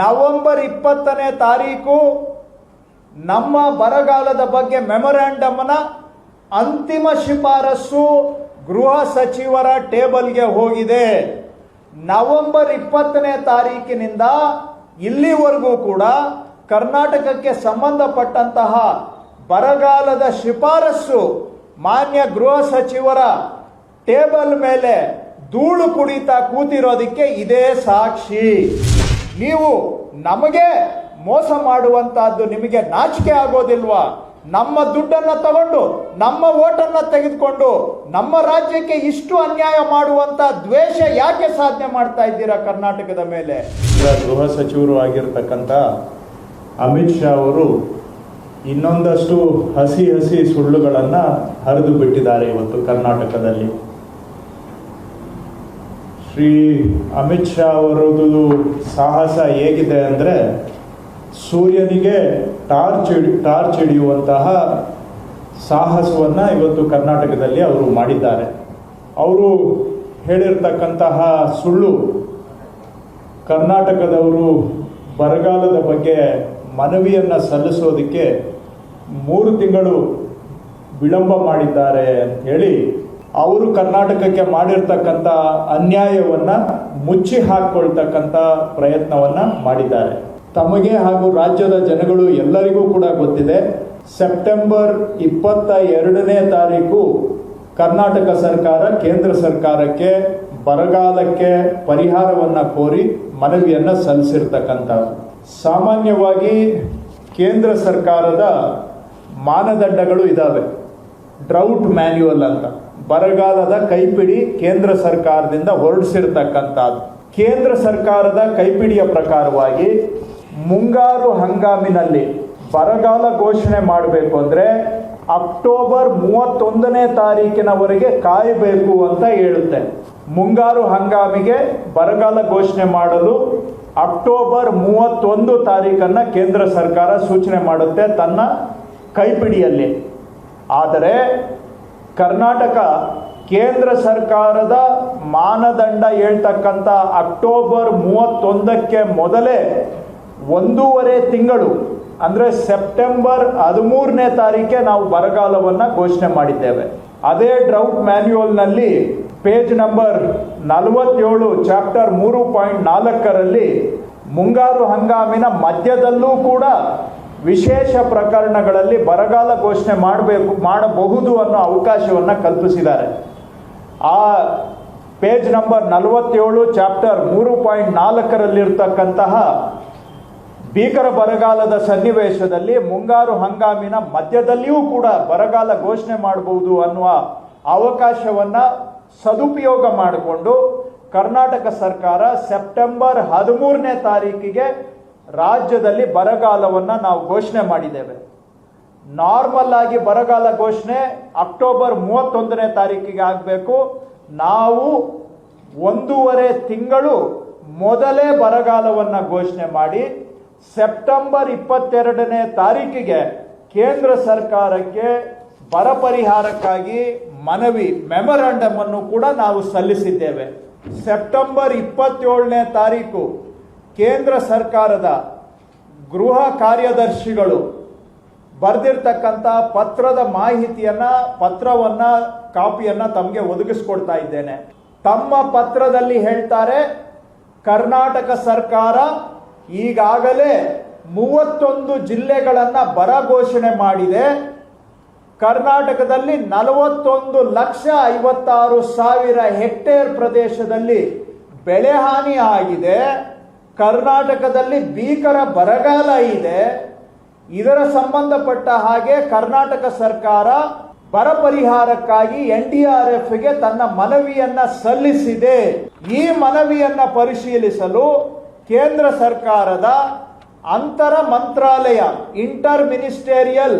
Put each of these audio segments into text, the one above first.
November ಇಪ್ಪತ್ತನೇ ತಾರೀಕು ನಮ್ಮ ಬರಗಾಲದ ಬಗ್ಗೆ ಮೆಮೊರ್ಯಾಂಡಮ್ನ ಅಂತಿಮ ಶಿಫಾರಸ್ಸು ಗೃಹ ಸಚಿವರ ಟೇಬಲ್ಗೆ ಹೋಗಿದೆ. ನವೆಂಬರ್ ಇಪ್ಪತ್ತನೇ ತಾರೀಕಿನಿಂದ ಇಲ್ಲಿವರೆಗೂ ಕೂಡ ಕರ್ನಾಟಕಕ್ಕೆ ಸಂಬಂಧಪಟ್ಟಂತಹ ಬರಗಾಲದ ಶಿಫಾರಸ್ಸು ಮಾನ್ಯ ಗೃಹ ಸಚಿವರ ಟೇಬಲ್ ಮೇಲೆ ಧೂಳು ಕುಡಿತಾ ಕೂತಿರೋದಕ್ಕೆ ಇದೇ ಸಾಕ್ಷಿ. ನೀವು ನಮಗೆ ಮೋಸ ಮಾಡುವಂತಹದ್ದು ನಿಮಗೆ ನಾಚಿಕೆ ಆಗೋದಿಲ್ವಾ? ನಮ್ಮ ದುಡ್ಡನ್ನ ತಗೊಂಡು, ನಮ್ಮ ಓಟನ್ನ ತೆಗೆದುಕೊಂಡು, ನಮ್ಮ ರಾಜ್ಯಕ್ಕೆ ಇಷ್ಟು ಅನ್ಯಾಯ ಮಾಡುವಂತ ದ್ವೇಷ ಯಾಕೆ ಸಾಧನೆ ಮಾಡ್ತಾ ಇದ್ದೀರಾ ಕರ್ನಾಟಕದ ಮೇಲೆ? ಗೃಹ ಸಚಿವರು ಆಗಿರ್ತಕ್ಕಂಥ ಅಮಿತ್ ಶಾ ಅವರು ಇನ್ನೊಂದಷ್ಟು ಹಸಿ ಹಸಿ ಸುಳ್ಳುಗಳನ್ನು ಹರಿದು ಬಿಟ್ಟಿದ್ದಾರೆ ಇವತ್ತು ಕರ್ನಾಟಕದಲ್ಲಿ. ಶ್ರೀ ಅಮಿತ್ ಶಾ ಅವರದು ಸಾಹಸ ಹೇಗಿದೆ ಅಂದರೆ ಸೂರ್ಯನಿಗೆ ಟಾರ್ಚ್ ಹಿಡಿ ಟಾರ್ಚ್ ಹಿಡಿಯುವಂತಹ ಸಾಹಸವನ್ನು ಇವತ್ತು ಕರ್ನಾಟಕದಲ್ಲಿ ಅವರು ಮಾಡಿದ್ದಾರೆ. ಅವರು ಹೇಳಿರ್ತಕ್ಕಂತಹ ಸುಳ್ಳು ಕರ್ನಾಟಕದವರು ಬರಗಾಲದ ಬಗ್ಗೆ ಮನವಿಯನ್ನು ಸಲ್ಲಿಸೋದಕ್ಕೆ ಮೂರು ತಿಂಗಳು ವಿಳಂಬ ಮಾಡಿದ್ದಾರೆ ಅಂತ ಹೇಳಿ ಅವರು ಕರ್ನಾಟಕಕ್ಕೆ ಮಾಡಿರ್ತಕ್ಕಂಥ ಅನ್ಯಾಯವನ್ನು ಮುಚ್ಚಿ ಹಾಕ್ಕೊಳ್ತಕ್ಕಂಥ ಪ್ರಯತ್ನವನ್ನು ಮಾಡಿದ್ದಾರೆ. ತಮಗೆ ಹಾಗೂ ರಾಜ್ಯದ ಜನಗಳು ಎಲ್ಲರಿಗೂ ಕೂಡ ಗೊತ್ತಿದೆ, ಸೆಪ್ಟೆಂಬರ್ ಇಪ್ಪತ್ತ ಎರಡನೇ ತಾರೀಕು ಕರ್ನಾಟಕ ಸರ್ಕಾರ ಕೇಂದ್ರ ಸರ್ಕಾರಕ್ಕೆ ಬರಗಾಲಕ್ಕೆ ಪರಿಹಾರವನ್ನು ಕೋರಿ ಮನವಿಯನ್ನು ಸಲ್ಲಿಸಿರ್ತಕ್ಕಂಥ ಸಾಮಾನ್ಯವಾಗಿ ಕೇಂದ್ರ ಸರ್ಕಾರದ ಮಾನದಂಡಗಳು ಇದ್ದಾವೆ ಡ್ರೌಟ್ ಮ್ಯಾನ್ಯುವಲ್ ಅಂತ. ಬರಗಾಲದ ಕೈಪಿಡಿ ಕೇಂದ್ರ ಸರ್ಕಾರದಿಂದ ಹೊರಡಿಸಿರ್ತಕ್ಕಂಥದ್ದು. ಕೇಂದ್ರ ಸರ್ಕಾರದ ಕೈಪಿಡಿಯ ಪ್ರಕಾರವಾಗಿ ಮುಂಗಾರು ಹಂಗಾಮಿನಲ್ಲಿ ಬರಗಾಲ ಘೋಷಣೆ ಮಾಡಬೇಕು ಅಂದರೆ ಅಕ್ಟೋಬರ್ ಮೂವತ್ತೊಂದನೇ ತಾರೀಕಿನವರೆಗೆ ಕಾಯಬೇಕು ಅಂತ ಹೇಳುತ್ತೆ. ಮುಂಗಾರು ಹಂಗಾಮಿಗೆ ಬರಗಾಲ ಘೋಷಣೆ ಮಾಡಲು ಅಕ್ಟೋಬರ್ ಮೂವತ್ತೊಂದು ತಾರೀಕನ್ನು ಕೇಂದ್ರ ಸರ್ಕಾರ ಸೂಚನೆ ಮಾಡುತ್ತೆ ತನ್ನ ಕೈಪಿಡಿಯಲ್ಲಿ. ಆದರೆ ಕರ್ನಾಟಕ ಕೇಂದ್ರ ಸರ್ಕಾರದ ಮಾನದಂಡ ಹೇಳ್ತಕ್ಕಂಥ ಅಕ್ಟೋಬರ್ ಮೂವತ್ತೊಂದಕ್ಕೆ ಮೊದಲೇ ಒಂದೂವರೆ ತಿಂಗಳು, ಅಂದರೆ ಸೆಪ್ಟೆಂಬರ್ ಹದಿಮೂರನೇ ತಾರೀಕೆ ನಾವು ಬರಗಾಲವನ್ನು ಘೋಷಣೆ ಮಾಡಿದ್ದೇವೆ. ಅದೇ ಡ್ರೌಟ್ ಮ್ಯಾನ್ಯುವಲ್ನಲ್ಲಿ ಪೇಜ್ ನಂಬರ್ ನಲವತ್ತೇಳು, ಚಾಪ್ಟರ್ ಮೂರು ಪಾಯಿಂಟ್ ನಾಲ್ಕರಲ್ಲಿ ಮುಂಗಾರು ಹಂಗಾಮಿನ ಮಧ್ಯದಲ್ಲೂ ಕೂಡ ವಿಶೇಷ ಪ್ರಕರಣಗಳಲ್ಲಿ ಬರಗಾಲ ಘೋಷಣೆ ಮಾಡಬೇಕು, ಮಾಡಬಹುದು ಅನ್ನೋ ಅವಕಾಶವನ್ನು ಕಲ್ಪಿಸಿದ್ದಾರೆ. ಆ ಪೇಜ್ ನಂಬರ್ ನಲವತ್ತೇಳು, ಚಾಪ್ಟರ್ ಮೂರು ಪಾಯಿಂಟ್ ನಾಲ್ಕರಲ್ಲಿರ್ತಕ್ಕಂತಹ ಭೀಕರ ಬರಗಾಲದ ಸನ್ನಿವೇಶದಲ್ಲಿ ಮುಂಗಾರು ಹಂಗಾಮಿನ ಮಧ್ಯದಲ್ಲಿಯೂ ಕೂಡ ಬರಗಾಲ ಘೋಷಣೆ ಮಾಡಬಹುದು ಅನ್ನುವ ಅವಕಾಶವನ್ನ ಸದುಪಯೋಗ ಮಾಡಿಕೊಂಡು ಕರ್ನಾಟಕ ಸರ್ಕಾರ ಸೆಪ್ಟೆಂಬರ್ ಹದಿಮೂರನೇ ತಾರೀಕಿಗೆ ರಾಜ್ಯದಲ್ಲಿ ಬರಗಾಲವನ್ನು ನಾವು ಘೋಷಣೆ ಮಾಡಿದ್ದೇವೆ. ನಾರ್ಮಲ್ ಆಗಿ ಬರಗಾಲ ಘೋಷಣೆ ಅಕ್ಟೋಬರ್ ಮೂವತ್ತೊಂದನೇ ತಾರೀಕಿಗೆ ಆಗಬೇಕು. ನಾವು ಒಂದೂವರೆ ತಿಂಗಳು ಮೊದಲೇ ಬರಗಾಲವನ್ನು ಘೋಷಣೆ ಮಾಡಿ ಸೆಪ್ಟೆಂಬರ್ ಇಪ್ಪತ್ತೆರಡನೇ ತಾರೀಕಿಗೆ ಕೇಂದ್ರ ಸರ್ಕಾರಕ್ಕೆ ಬರ ಪರಿಹಾರಕ್ಕಾಗಿ ಮನವಿ ಮೆಮೊರಾಂಡಮ್ ಅನ್ನು ಕೂಡ ನಾವು ಸಲ್ಲಿಸಿದ್ದೇವೆ. ಸೆಪ್ಟೆಂಬರ್ ಇಪ್ಪತ್ತೇಳನೇ ತಾರೀಕು ಕೇಂದ್ರ ಸರ್ಕಾರದ ಗೃಹ ಕಾರ್ಯದರ್ಶಿಗಳು ಬರೆದಿರ್ತಕ್ಕಂಥ ಪತ್ರದ ಮಾಹಿತಿಯನ್ನ, ಪತ್ರವನ್ನ, ಕಾಪಿಯನ್ನ ತಮಗೆ ಒದಗಿಸ್ಕೊಡ್ತಾ ಇದ್ದೇನೆ. ತಮ್ಮ ಪತ್ರದಲ್ಲಿ ಹೇಳ್ತಾರೆ, ಕರ್ನಾಟಕ ಸರ್ಕಾರ ಈಗಾಗಲೇ ಮೂವತ್ತೊಂದು ಜಿಲ್ಲೆಗಳನ್ನ ಬರ ಘೋಷಣೆ ಮಾಡಿದೆ. ಕರ್ನಾಟಕದಲ್ಲಿ ನಲವತ್ತೊಂದು ಲಕ್ಷ ಐವತ್ತಾರು ಸಾವಿರ ಹೆಕ್ಟೇರ್ ಪ್ರದೇಶದಲ್ಲಿ ಬೆಳೆ ಹಾನಿ ಆಗಿದೆ. ಕರ್ನಾಟಕದಲ್ಲಿ ಭೀಕರ ಬರಗಾಲ ಇದೆ. ಇದರ ಸಂಬಂಧಪಟ್ಟ ಹಾಗೆ ಕರ್ನಾಟಕ ಸರ್ಕಾರ ಬರ ಪರಿಹಾರಕ್ಕಾಗಿ ಎನ್ ಡಿ ಆರ್ ಎಫ್ಗೆ ತನ್ನ ಮನವಿಯನ್ನ ಸಲ್ಲಿಸಿದೆ. ಈ ಮನವಿಯನ್ನ ಪರಿಶೀಲಿಸಲು ಕೇಂದ್ರ ಸರ್ಕಾರದ ಅಂತರ ಮಂತ್ರಾಲಯ ಇಂಟರ್ ಮಿನಿಸ್ಟೇರಿಯಲ್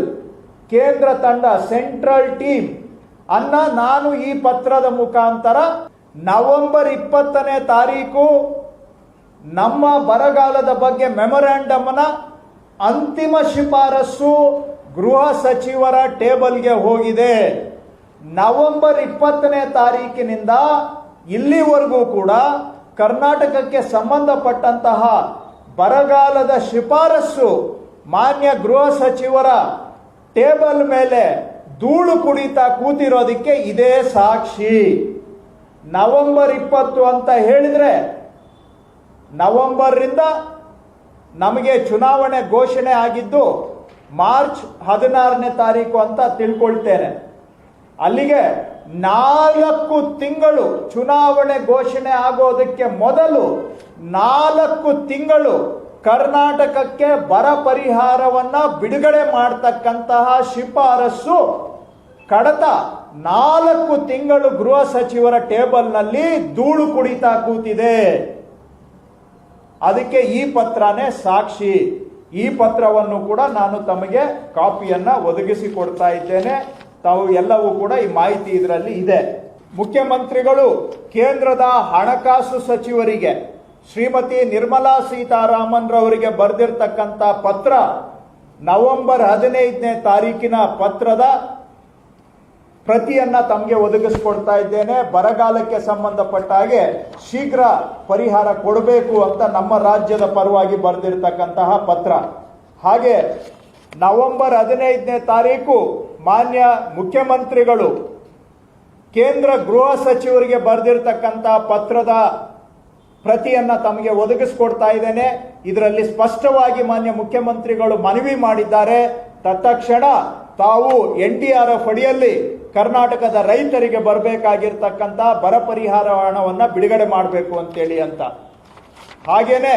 ಕೇಂದ್ರ ತಂಡ, ಸೆಂಟ್ರಲ್ ಟೀಮ್ ಅನ್ನ ನಾನು ಈ ಪತ್ರದ ಮುಖಾಂತರ ನವೆಂಬರ್ ಇಪ್ಪತ್ತನೇ ತಾರೀಕು ನಮ್ಮ ಬರಗಾಲದ ಬಗ್ಗೆ ಮೆಮೊರ್ಯಾಂಡಮ್ನ ಅಂತಿಮ ಶಿಫಾರಸು ಗೃಹ ಸಚಿವರ ಟೇಬಲ್ಗೆ ಹೋಗಿದೆ. ನವೆಂಬರ್ ಇಪ್ಪತ್ತನೇ ತಾರೀಕಿನಿಂದ ಇಲ್ಲಿವರೆಗೂ ಕೂಡ ಕರ್ನಾಟಕಕ್ಕೆ ಸಂಬಂಧಪಟ್ಟಂತಹ ಬರಗಾಲದ ಶಿಫಾರಸ್ಸು ಮಾನ್ಯ ಗೃಹ ಸಚಿವರ ಟೇಬಲ್ ಮೇಲೆ ಧೂಳು ಕುಡಿತಾ ಕೂತಿರೋದಕ್ಕೆ ಇದೇ ಸಾಕ್ಷಿ. ನವೆಂಬರ್ ಇಪ್ಪತ್ತು ಅಂತ ಹೇಳಿದ್ರೆ ನವೆಂಬರ್ರಿಂದ ನಮಗೆ ಚುನಾವಣೆ ಘೋಷಣೆ ಆಗಿದ್ದು ಮಾರ್ಚ್ ಹದಿನಾರನೇ ತಾರೀಕು ಅಂತ ತಿಳ್ಕೊಳ್ತೇನೆ. ಅಲ್ಲಿಗೆ ನಾಲ್ಕು ತಿಂಗಳು ಚುನಾವಣೆ ಘೋಷಣೆ ಆಗೋದಕ್ಕೆ ಮೊದಲು ನಾಲ್ಕು ತಿಂಗಳು ಕರ್ನಾಟಕಕ್ಕೆ ಬರ ಪರಿಹಾರವನ್ನ ಬಿಡುಗಡೆ ಮಾಡತಕ್ಕಂತಹ ಶಿಫಾರಸ್ಸು ಕಡತ ನಾಲ್ಕು ತಿಂಗಳು ಗೃಹ ಸಚಿವರ ಟೇಬಲ್ನಲ್ಲಿ ಧೂಳು ಕುಡಿತಾ ಕೂತಿದೆ. ಅದಕ್ಕೆ ಈ ಪತ್ರನೇ ಸಾಕ್ಷಿ. ಈ ಪತ್ರವನ್ನು ಕೂಡ ನಾನು ತಮಗೆ ಕಾಪಿಯನ್ನ ಒದಗಿಸಿ ಕೊಡ್ತಾ ಇದ್ದೇನೆ. ತಾವು ಎಲ್ಲವೂ ಕೂಡ ಈ ಮಾಹಿತಿ ಇದರಲ್ಲಿ ಇದೆ. ಮುಖ್ಯಮಂತ್ರಿಗಳು, ಕೇಂದ್ರದ ಹಣಕಾಸು ಸಚಿವರಿಗೆ, ಶ್ರೀಮತಿ ನಿರ್ಮಲಾ ಸೀತಾರಾಮನ್ ರವರಿಗೆ ಬರೆದಿರ್ತಕ್ಕಂಥ ಪತ್ರ ನವೆಂಬರ್ ಹದಿನೈದನೇ ತಾರೀಕಿನ ಪತ್ರದ ಪ್ರತಿಯನ್ನ ತಮಗೆ ಒದಗಿಸ್ಕೊಡ್ತಾ ಇದ್ದೇನೆ. ಬರಗಾಲಕ್ಕೆ ಸಂಬಂಧಪಟ್ಟ ಹಾಗೆ ಶೀಘ್ರ ಪರಿಹಾರ ಕೊಡಬೇಕು ಅಂತ ನಮ್ಮ ರಾಜ್ಯದ ಪರವಾಗಿ ಬರೆದಿರ್ತಕ್ಕಂತಹ ಪತ್ರ. ಹಾಗೆ ನವೆಂಬರ್ ಹದಿನೈದನೇ ತಾರೀಕು ಮಾನ್ಯ ಮುಖ್ಯಮಂತ್ರಿಗಳು, ಕೇಂದ್ರ ಗೃಹ ಸಚಿವರಿಗೆ ಬರೆದಿರ್ತಕ್ಕಂತಹ ಪತ್ರದ ಪ್ರತಿಯನ್ನ ತಮಗೆ ಒದಗಿಸ್ಕೊಡ್ತಾ ಇದ್ದೇನೆ. ಇದರಲ್ಲಿ ಸ್ಪಷ್ಟವಾಗಿ ಮಾನ್ಯ ಮುಖ್ಯಮಂತ್ರಿಗಳು ಮನವಿ ಮಾಡಿದ್ದಾರೆ. ತತ್ಕ್ಷಣ ತಾವು ಎನ್ ಡಿ ಆರ್ ಎಫ್ ಅಡಿಯಲ್ಲಿ ಕರ್ನಾಟಕದ ರೈತರಿಗೆ ಬರಬೇಕಾಗಿರ್ತಕ್ಕಂಥ ಬರ ಪರಿಹಾರ ಹಣವನ್ನ ಬಿಡುಗಡೆ ಮಾಡಬೇಕು ಅಂತೇಳಿ ಅಂತ. ಹಾಗೇನೆ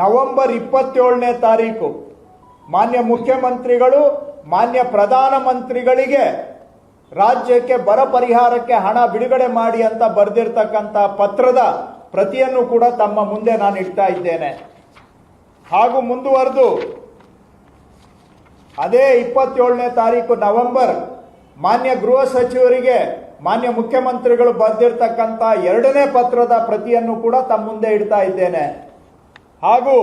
ನವೆಂಬರ್ ಇಪ್ಪತ್ತೇಳನೇ ತಾರೀಕು ಮಾನ್ಯ ಮುಖ್ಯಮಂತ್ರಿಗಳು, ಮಾನ್ಯ ಪ್ರಧಾನಮಂತ್ರಿಗಳಿಗೆ ರಾಜ್ಯಕ್ಕೆ ಬರ ಪರಿಹಾರಕ್ಕೆ ಹಣ ಬಿಡುಗಡೆ ಮಾಡಿ ಅಂತ ಬರೆದಿರ್ತಕ್ಕಂಥ ಪತ್ರದ ಪ್ರತಿಯನ್ನು ಕೂಡ ತಮ್ಮ ಮುಂದೆ ನಾನು ಇಡ್ತಾ ಇದ್ದೇನೆ. ಹಾಗೂ ಮುಂದುವರೆದು ಅದೇ ಇಪ್ಪತ್ತೇಳನೇ ತಾರೀಕು ನವೆಂಬರ್ ಮಾನ್ಯ ಗೃಹ ಸಚಿವರಿಗೆ, ಮಾನ್ಯ ಮುಖ್ಯಮಂತ್ರಿಗಳು ಬರೆದಿರ್ತಕ್ಕಂಥ ಎರಡನೇ ಪತ್ರದ ಪ್ರತಿಯನ್ನು ಕೂಡ ತಮ್ಮ ಮುಂದೆ ಇಡ್ತಾ ಇದ್ದೇನೆ. ಹಾಗೂ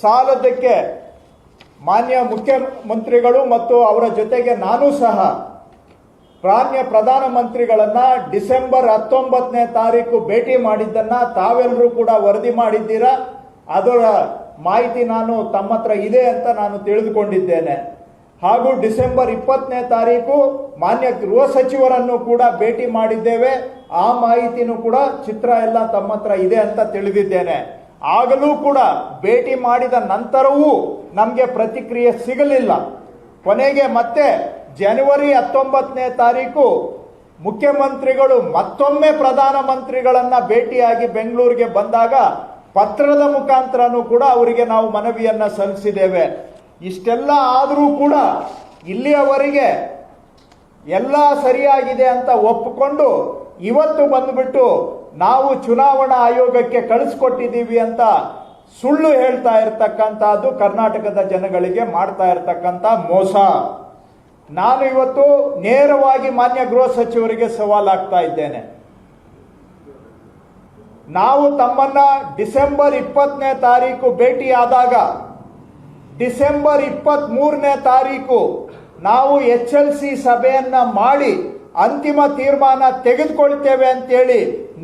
ಸಾಲದಕ್ಕೆ ಮಾನ್ಯ ಮುಖ್ಯಮಂತ್ರಿಗಳು ಮತ್ತು ಅವರ ಜೊತೆಗೆ ನಾನು ಸಹ ಮಾನ್ಯ ಪ್ರಧಾನಮಂತ್ರಿಗಳನ್ನ ಡಿಸೆಂಬರ್ ಹತ್ತೊಂಬತ್ತನೇ ತಾರೀಕು ಭೇಟಿ ಮಾಡಿದ್ದನ್ನ ತಾವೆಲ್ಲರೂ ಕೂಡ ವರದಿ ಮಾಡಿದ್ದೀರಾ? ಅದರ ಮಾಹಿತಿ ನಾನು ತಮ್ಮ ಹತ್ರ ಇದೆ ಅಂತ ನಾನು ತಿಳಿದುಕೊಂಡಿದ್ದೇನೆ. ಹಾಗೂ ಡಿಸೆಂಬರ್ ಇಪ್ಪತ್ತನೇ ತಾರೀಕು ಮಾನ್ಯ ಗೃಹ ಸಚಿವರನ್ನು ಕೂಡ ಭೇಟಿ ಮಾಡಿದ್ದೇವೆ. ಆ ಮಾಹಿತಿನೂ ಕೂಡ ಚಿತ್ರ ಎಲ್ಲ ತಮ್ಮ ಹತ್ರ ಇದೆ ಅಂತ ತಿಳಿದಿದ್ದೇನೆ. ಆಗಲೂ ಕೂಡ ಭೇಟಿ ಮಾಡಿದ ನಂತರವೂ ನಮಗೆ ಪ್ರತಿಕ್ರಿಯೆ ಸಿಗಲಿಲ್ಲ. ಕೊನೆಗೆ ಮತ್ತೆ ಜನವರಿ ಹತ್ತೊಂಬತ್ತನೇ ತಾರೀಕು ಮುಖ್ಯಮಂತ್ರಿಗಳು ಮತ್ತೊಮ್ಮೆ ಪ್ರಧಾನಮಂತ್ರಿಗಳನ್ನು ಭೇಟಿಯಾಗಿ ಬೆಂಗಳೂರಿಗೆ ಬಂದಾಗ ಪತ್ರದ ಮುಖಾಂತರನೂ ಕೂಡ ಅವರಿಗೆ ನಾವು ಮನವಿಯನ್ನ ಸಲ್ಲಿಸಿದ್ದೇವೆ. ಇಷ್ಟೆಲ್ಲ ಆದರೂ ಕೂಡ ಇಲ್ಲಿಯವರೆಗೆ ಎಲ್ಲ ಸರಿಯಾಗಿದೆ ಅಂತ ಒಪ್ಪಿಕೊಂಡು ಇವತ್ತು ಬಂದುಬಿಟ್ಟು ನಾವು ಚುನಾವಣಾ ಆಯೋಗಕ್ಕೆ ಕಳಿಸ್ಕೊಟ್ಟಿದ್ದೀವಿ ಅಂತ ಸುಳ್ಳು ಹೇಳ್ತಾ ಇರ್ತಕ್ಕಂಥದ್ದು ಕರ್ನಾಟಕದ ಜನಗಳಿಗೆ ಮಾಡ್ತಾ ಇರ್ತಕ್ಕಂಥ ಮೋಸ. ನಾನು ಇವತ್ತು ನೇರವಾಗಿ ಮಾನ್ಯ ಗೃಹ ಸಚಿವರಿಗೆ ಸವಾಲಾಗ್ತಾ ಇದ್ದೇನೆ. ನಾವು ತಮ್ಮನ್ನ ಡಿಸೆಂಬರ್ ಇಪ್ಪತ್ತನೇ ತಾರೀಕು ಭೇಟಿ ಆದಾಗ, ಡಿಸೆಂಬರ್ ಇಪ್ಪತ್ತ್ ಮೂರನೇ ತಾರೀಕು ನಾವು ಎಚ್ ಎಲ್ ಸಿ ಸಭೆಯನ್ನ ಮಾಡಿ ಅಂತಿಮ ತೀರ್ಮಾನ ತೆಗೆದುಕೊಳ್ತೇವೆ ಅಂತೇಳಿ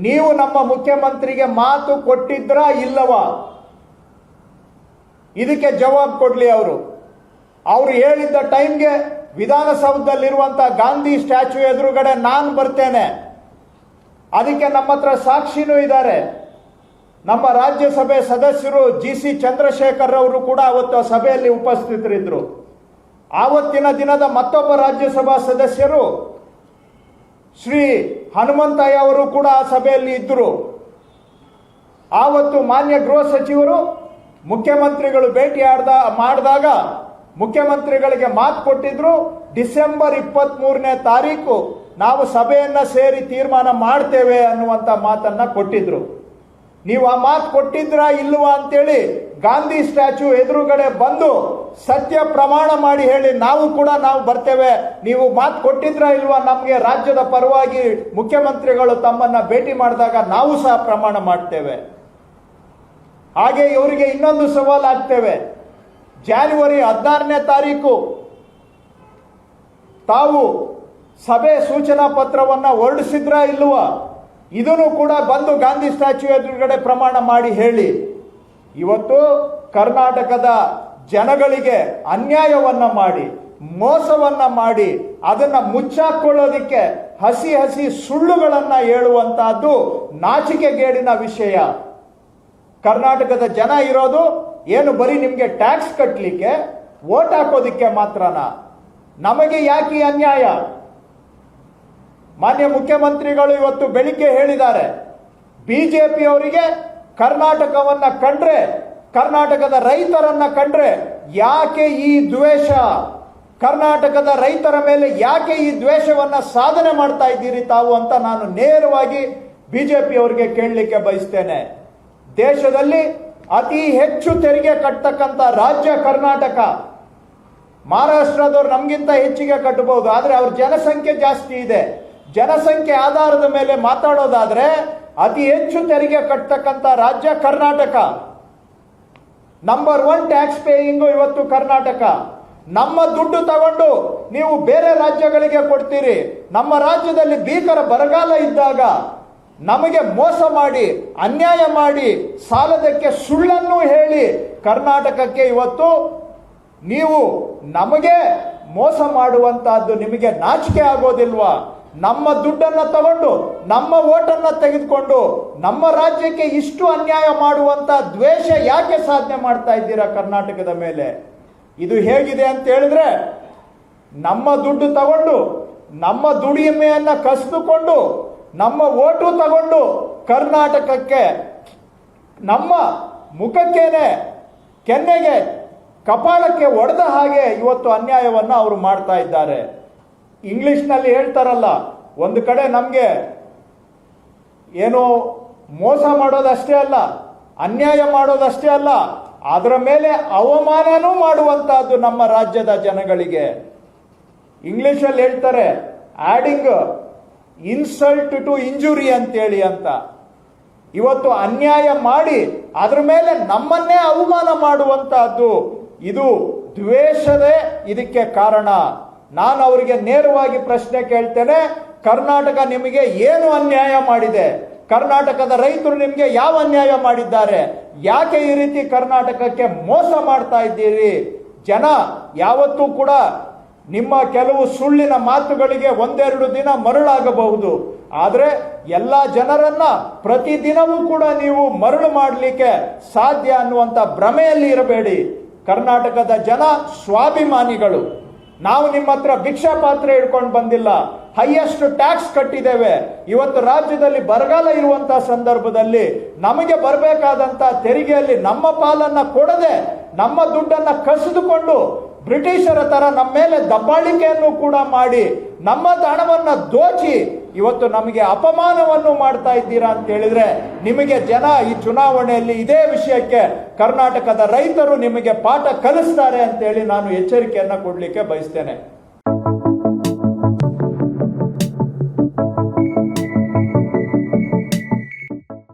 ನೀವು ನಮ್ಮ ಮುಖ್ಯಮಂತ್ರಿಗೆ ಮಾತು ಕೊಟ್ಟಿದ್ರಾ ಇಲ್ಲವಾ? ಇದಕ್ಕೆ ಜವಾಬ್ ಕೊಡ್ಲಿ ಅವರು. ಅವರು ಹೇಳಿದ್ದ ಟೈಮ್ಗೆ ವಿಧಾನಸೌಧದಲ್ಲಿರುವಂತ ಗಾಂಧಿ ಸ್ಟ್ಯಾಚ್ಯೂ ಎದುರುಗಡೆ ನಾನು ಬರ್ತೇನೆ. ಅದಕ್ಕೆ ನಮ್ಮ ಹತ್ರ ಸಾಕ್ಷಿನೂ ಇದ್ದಾರೆ. ನಮ್ಮ ರಾಜ್ಯಸಭೆ ಸದಸ್ಯರು ಜಿ ಸಿ ಚಂದ್ರಶೇಖರ್ ಅವರು ಕೂಡ ಅವತ್ತು ಆ ಸಭೆಯಲ್ಲಿ ಉಪಸ್ಥಿತರಿದ್ದರು ಆವತ್ತಿನ ದಿನದ ಮತ್ತೊಬ್ಬ ರಾಜ್ಯಸಭಾ ಸದಸ್ಯರು ಶ್ರೀ ಹನುಮಂತಯ್ಯ ಅವರು ಕೂಡ ಆ ಸಭೆಯಲ್ಲಿ ಇದ್ದರು ಆವತ್ತು ಮಾನ್ಯ ಗೃಹ ಸಚಿವರು, ಮುಖ್ಯಮಂತ್ರಿಗಳು ಭೇಟಿ ಆಡ್ದ ಮಾಡಿದಾಗ ಮುಖ್ಯಮಂತ್ರಿಗಳಿಗೆ ಮಾತು ಕೊಟ್ಟಿದ್ರು ಡಿಸೆಂಬರ್ ಇಪ್ಪತ್ತ್ ಮೂರನೇ ತಾರೀಕು ನಾವು ಸಭೆಯನ್ನ ಸೇರಿ ತೀರ್ಮಾನ ಮಾಡ್ತೇವೆ ಅನ್ನುವಂತ ಮಾತನ್ನ ಕೊಟ್ಟಿದ್ರು. ನೀವು ಆ ಮಾತು ಕೊಟ್ಟಿದ್ರಾ ಇಲ್ವಾ ಅಂತೇಳಿ ಗಾಂಧಿ ಸ್ಟ್ಯಾಚು ಎದುರುಗಡೆ ಬಂದು ಸತ್ಯ ಪ್ರಮಾಣ ಮಾಡಿ ಹೇಳಿ ನಾವು ಕೂಡ ನಾವು ಬರ್ತೇವೆ, ನೀವು ಮಾತು ಕೊಟ್ಟಿದ್ರಾ ಇಲ್ವಾ ನಮಗೆ ರಾಜ್ಯದ ಪರವಾಗಿ ಮುಖ್ಯಮಂತ್ರಿಗಳು ತಮ್ಮನ್ನ ಭೇಟಿ ಮಾಡಿದಾಗ ನಾವು ಸಹ ಪ್ರಮಾಣ ಮಾಡ್ತೇವೆ. ಹಾಗೆ ಇವರಿಗೆ ಇನ್ನೊಂದು ಸವಾಲು ಆಗ್ತೇವೆ ಜಾನ್ವರಿ ಹದಿನಾರನೇ ತಾರೀಕು ತಾವು ಸಭೆ ಸೂಚನಾ ಪತ್ರವನ್ನ ಹೊರಡಿಸಿದ್ರ ಇಲ್ವ? ಇದನ್ನು ಕೂಡ ಬಂದು ಗಾಂಧಿ ಸ್ಟ್ಯಾಚ್ಯೂ ಎದುರುಗಡೆ ಪ್ರಮಾಣ ಮಾಡಿ ಹೇಳಿ. ಇವತ್ತು ಕರ್ನಾಟಕದ ಜನಗಳಿಗೆ ಅನ್ಯಾಯವನ್ನ ಮಾಡಿ, ಮೋಸವನ್ನ ಮಾಡಿ, ಅದನ್ನ ಮುಚ್ಚಾಕೊಳ್ಳೋದಿಕ್ಕೆ ಹಸಿ ಹಸಿ ಸುಳ್ಳುಗಳನ್ನ ಹೇಳುವಂತಹದ್ದು ನಾಚಿಕೆಗೇಡಿನ ವಿಷಯ. ಕರ್ನಾಟಕದ ಜನ ಇರೋದು ಏನು ಬರೀ ನಿಮಗೆ ಟ್ಯಾಕ್ಸ್ ಕಟ್ಟಲಿಕ್ಕೆ ವೋಟ್ ಹಾಕೋದಿಕ್ಕೆ ಮಾತ್ರನಾ? ನಮಗೆ ಯಾಕೆ ಅನ್ಯಾಯ? ಮಾನ್ಯ ಮುಖ್ಯಮಂತ್ರಿಗಳು ಇವತ್ತು ಬೆಳಿಗ್ಗೆ ಹೇಳಿದ್ದಾರೆ, ಬಿಜೆಪಿಯವರಿಗೆ ಕರ್ನಾಟಕವನ್ನ ಕಂಡ್ರೆ, ಕರ್ನಾಟಕದ ರೈತರನ್ನ ಕಂಡ್ರೆ ಯಾಕೆ ಈ ದ್ವೇಷ? ಕರ್ನಾಟಕದ ರೈತರ ಮೇಲೆ ಯಾಕೆ ಈ ದ್ವೇಷವನ್ನ ಸಾಧನೆ ಮಾಡ್ತಾ ಇದ್ದೀರಿ ತಾವು ಅಂತ ನಾನು ನೇರವಾಗಿ ಬಿಜೆಪಿಯವರಿಗೆ ಕೇಳಲಿಕ್ಕೆ ಬಯಸ್ತೇನೆ. ದೇಶದಲ್ಲಿ ಅತಿ ಹೆಚ್ಚು ತೆರಿಗೆ ಕಟ್ಟತಕ್ಕಂಥ ರಾಜ್ಯ ಕರ್ನಾಟಕ, ಮಹಾರಾಷ್ಟ್ರದವ್ರು ನಮಗಿಂತ ಹೆಚ್ಚಿಗೆ ಕಟ್ಟಬಹುದು ಆದರೆ ಅವ್ರ ಜನಸಂಖ್ಯೆ ಜಾಸ್ತಿ ಇದೆ. ಜನಸಂಖ್ಯೆ ಆಧಾರದ ಮೇಲೆ ಮಾತಾಡೋದಾದರೆ ಅತಿ ಹೆಚ್ಚು ತೆರಿಗೆ ಕಟ್ಟತಕ್ಕಂಥ ರಾಜ್ಯ Karnataka. Number one tax paying ಇವತ್ತು ಕರ್ನಾಟಕ. ನಮ್ಮ ದುಡ್ಡು ತಗೊಂಡು ನೀವು ಬೇರೆ ರಾಜ್ಯಗಳಿಗೆ ಕೊಡ್ತೀರಿ. ನಮ್ಮ ರಾಜ್ಯದಲ್ಲಿ ಭೀಕರ ಬರಗಾಲ ಇದ್ದಾಗ ನಮಗೆ ಮೋಸ ಮಾಡಿ, ಅನ್ಯಾಯ ಮಾಡಿ, ಸಾಲದಕ್ಕೆ ಸುಳ್ಳನ್ನು ಹೇಳಿ ಕರ್ನಾಟಕಕ್ಕೆ ಇವತ್ತು ನೀವು ನಮಗೆ ಮೋಸ ಮಾಡುವಂತಹದ್ದು ನಿಮಗೆ ನಾಚಿಕೆ ಆಗೋದಿಲ್ವಾ? ನಮ್ಮ ದುಡ್ಡನ್ನ ತಗೊಂಡು, ನಮ್ಮ ಓಟನ್ನ ತೆಗೆದುಕೊಂಡು, ನಮ್ಮ ರಾಜ್ಯಕ್ಕೆ ಇಷ್ಟು ಅನ್ಯಾಯ ಮಾಡುವಂತ ದ್ವೇಷ ಯಾಕೆ ಸಾಧನೆ ಮಾಡ್ತಾ ಇದ್ದೀರಾ ಕರ್ನಾಟಕದ ಮೇಲೆ? ಇದು ಹೇಗಿದೆ ಅಂತ ಹೇಳಿದ್ರೆ, ನಮ್ಮ ದುಡ್ಡು ತಗೊಂಡು, ನಮ್ಮ ದುಡಿಮೆಯನ್ನ ಕಸಿದುಕೊಂಡು ನಮ್ಮ ಓಟು ತಗೊಂಡು ಕರ್ನಾಟಕಕ್ಕೆ, ನಮ್ಮ ಮುಖಕ್ಕೇನೆ ಕೆನ್ನೆಗೆ, ಕಪಾಳಕ್ಕೆ ಒಡೆದ ಹಾಗೆ ಇವತ್ತು ಅನ್ಯಾಯವನ್ನು ಅವರು ಮಾಡ್ತಾ ಇದ್ದಾರೆ. ಇಂಗ್ಲಿಷ್ನಲ್ಲಿ ಹೇಳ್ತಾರಲ್ಲ, ಒಂದು ಕಡೆ ನಮಗೆ ಏನು ಮೋಸ ಮಾಡೋದಷ್ಟೇ ಅಲ್ಲ, ಅನ್ಯಾಯ ಮಾಡೋದಷ್ಟೇ ಅಲ್ಲ, ಅದರ ಮೇಲೆ ಅವಮಾನನೂ ಮಾಡುವಂತಹದ್ದು ನಮ್ಮ ರಾಜ್ಯದ ಜನಗಳಿಗೆ. ಇಂಗ್ಲಿಷಲ್ಲಿ ಹೇಳ್ತಾರೆ, ಆಡಿಂಗ್ ಇನ್ಸಲ್ಟ್ ಟು ಇಂಜುರಿ ಅಂತೇಳಿ ಅಂತ. ಇವತ್ತು ಅನ್ಯಾಯ ಮಾಡಿ, ಅದ್ರ ಮೇಲೆ ನಮ್ಮನ್ನೇ ಅವಮಾನ ಮಾಡುವಂತಹದ್ದು, ಇದು ದ್ವೇಷವೇ ಇದಕ್ಕೆ ಕಾರಣ. ನಾನು ಅವರಿಗೆ ನೇರವಾಗಿ ಪ್ರಶ್ನೆ ಕೇಳ್ತೇನೆ, ಕರ್ನಾಟಕ ನಿಮಗೆ ಏನು ಅನ್ಯಾಯ ಮಾಡಿದೆ? ಕರ್ನಾಟಕದ ರೈತರು ನಿಮಗೆ ಯಾವ ಅನ್ಯಾಯ ಮಾಡಿದ್ದಾರೆ? ಯಾಕೆ ಈ ರೀತಿ ಕರ್ನಾಟಕಕ್ಕೆ ಮೋಸ ಮಾಡ್ತಾ ಇದ್ದೀರಿ? ಜನ ಯಾವತ್ತೂ ಕೂಡ ನಿಮ್ಮ ಕೆಲವು ಸುಳ್ಳಿನ ಮಾತುಗಳಿಗೆ ಒಂದೆರಡು ದಿನ ಮರಳಾಗಬಹುದು. ಆದರೆ ಎಲ್ಲ ಜನರನ್ನ ಪ್ರತಿದಿನವೂ ಕೂಡ ನೀವು ಮರಳು ಮಾಡಲಿಕ್ಕೆ ಸಾಧ್ಯ ಅನ್ನುವಂಥ ಭ್ರಮೆಯಲ್ಲಿ ಇರಬೇಡಿ. ಕರ್ನಾಟಕದ ಜನ ಸ್ವಾಭಿಮಾನಿಗಳು. ನಾವು ನಿಮ್ಮ ಹತ್ರ ಭಿಕ್ಷಾ ಪಾತ್ರ ಹಿಡ್ಕೊಂಡು ಬಂದಿಲ್ಲ. ಹೈಯೆಸ್ಟ್ ಟ್ಯಾಕ್ಸ್ ಕಟ್ಟಿದ್ದೇವೆ. ಇವತ್ತು ರಾಜ್ಯದಲ್ಲಿ ಬರಗಾಲ ಇರುವಂತಹ ಸಂದರ್ಭದಲ್ಲಿ ನಮಗೆ ಬರಬೇಕಾದಂತಹ ತೆರಿಗೆಯಲ್ಲಿ ನಮ್ಮ ಪಾಲನ್ನ ಕೊಡದೆ ನಮ್ಮ ದುಡ್ಡನ್ನ ಕಸಿದುಕೊಂಡು ಬ್ರಿಟಿಷರ ತರ ನಮ್ಮ ಮೇಲೆ ದಬ್ಬಾಳಿಕೆಯನ್ನು ಕೂಡ ಮಾಡಿ ನಮ್ಮ ಹಣವನ್ನ ದೋಚಿ ಇವತ್ತು ನಮಗೆ ಅಪಮಾನವನ್ನು ಮಾಡ್ತಾ ಇದ್ದೀರಾ ಅಂತ ಹೇಳಿದ್ರೆ ನಿಮಗೆ ಜನ ಈ ಚುನಾವಣೆಯಲ್ಲಿ ಇದೇ ವಿಷಯಕ್ಕೆ ಕರ್ನಾಟಕದ ರೈತರು ನಿಮಗೆ ಪಾಠ ಕಲಿಸ್ತಾರೆ ಅಂತೇಳಿ ನಾನು ಎಚ್ಚರಿಕೆಯನ್ನು ಕೊಡಲಿಕ್ಕೆ ಬಯಸ್ತೇನೆ.